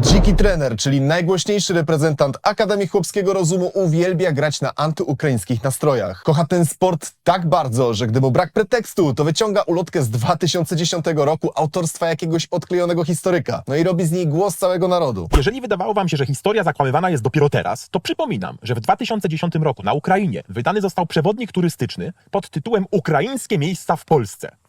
Dziki trener, czyli najgłośniejszy reprezentant Akademii Chłopskiego Rozumu, uwielbia grać na antyukraińskich nastrojach. Kocha ten sport tak bardzo, że gdy mu brak pretekstu, to wyciąga ulotkę z 2010 roku autorstwa jakiegoś odklejonego historyka. No i robi z niej głos całego narodu. Jeżeli wydawało wam się, że historia zakłamywana jest dopiero teraz, to przypominam, że w 2010 roku na Ukrainie wydany został przewodnik turystyczny pod tytułem Ukraińskie miejsca w Polsce.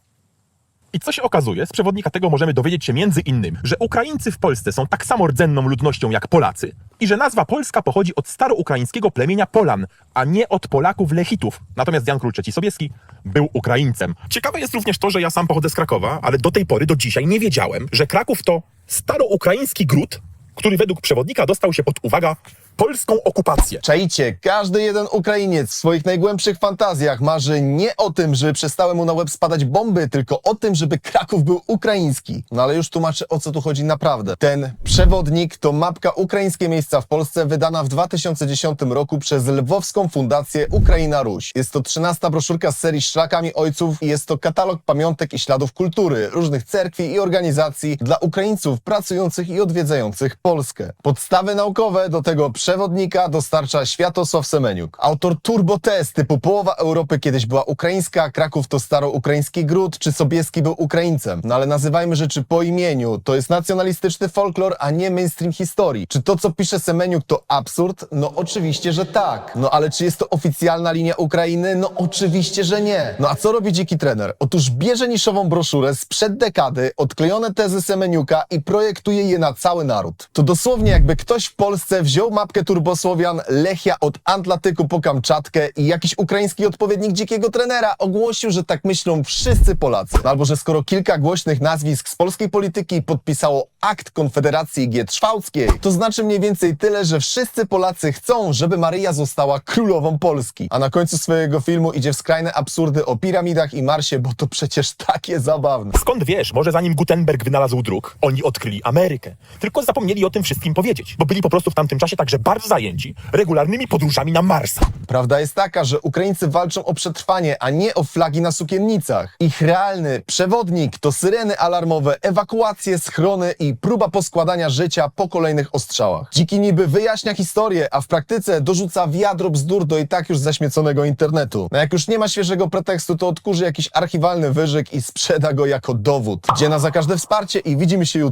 I co się okazuje, z przewodnika tego możemy dowiedzieć się między innymi, że Ukraińcy w Polsce są tak samo rdzenną ludnością jak Polacy i że nazwa Polska pochodzi od staroukraińskiego plemienia Polan, a nie od Polaków Lechitów. Natomiast Jan Król III Sobieski był Ukraińcem. Ciekawe jest również to, że ja sam pochodzę z Krakowa, ale do tej pory, do dzisiaj nie wiedziałem, że Kraków to staroukraiński gród, który według przewodnika dostał się pod, uwaga, polską okupację. Czajcie, każdy jeden Ukrainiec w swoich najgłębszych fantazjach marzy nie o tym, żeby przestały mu na łeb spadać bomby, tylko o tym, żeby Kraków był ukraiński. No ale już tłumaczę, o co tu chodzi naprawdę. Ten przewodnik to mapka Ukraińskie Miejsca w Polsce, wydana w 2010 roku przez Lwowską Fundację Ukraina Ruś. Jest to 13 broszurka z serii Szlakami Ojców i jest to katalog pamiątek i śladów kultury, różnych cerkwi i organizacji dla Ukraińców pracujących i odwiedzających Polskę. Podstawy naukowe do tego przewodnika dostarcza Światosław Semeniuk. Autor Turbo Test typu połowa Europy kiedyś była ukraińska, Kraków to staroukraiński gród, czy Sobieski był Ukraińcem. No ale nazywajmy rzeczy po imieniu. To jest nacjonalistyczny folklor, a nie mainstream historii. Czy to, co pisze Semeniuk, to absurd? No oczywiście, że tak. No ale czy jest to oficjalna linia Ukrainy? No oczywiście, że nie. No a co robi dziki trener? Otóż bierze niszową broszurę sprzed dekady, odklejone tezy Semeniuka i projektuje je na cały naród. To dosłownie jakby ktoś w Polsce wziął turbosłowian, Lechia od Atlantyku po Kamczatkę i jakiś ukraiński odpowiednik dzikiego trenera ogłosił, że tak myślą wszyscy Polacy. No Albo, że skoro kilka głośnych nazwisk z polskiej polityki podpisało akt Konfederacji Gietrzwałckiej, to znaczy mniej więcej tyle, że wszyscy Polacy chcą, żeby Maryja została królową Polski. A na końcu swojego filmu idzie w skrajne absurdy o piramidach i Marsie, bo to przecież takie zabawne. Skąd wiesz, może zanim Gutenberg wynalazł druk, oni odkryli Amerykę. Tylko zapomnieli o tym wszystkim powiedzieć, bo byli po prostu w tamtym czasie także bardzo zajęci regularnymi podróżami na Marsa. Prawda jest taka, że Ukraińcy walczą o przetrwanie, a nie o flagi na sukiennicach. Ich realny przewodnik to syreny alarmowe, ewakuacje, schrony i próba poskładania życia po kolejnych ostrzałach. Dziki niby wyjaśnia historię, a w praktyce dorzuca wiadro bzdur do i tak już zaśmieconego internetu. No jak już nie ma świeżego pretekstu, to odkurzy jakiś archiwalny wyżyk i sprzeda go jako dowód. Dziena za każde wsparcie i widzimy się jutro.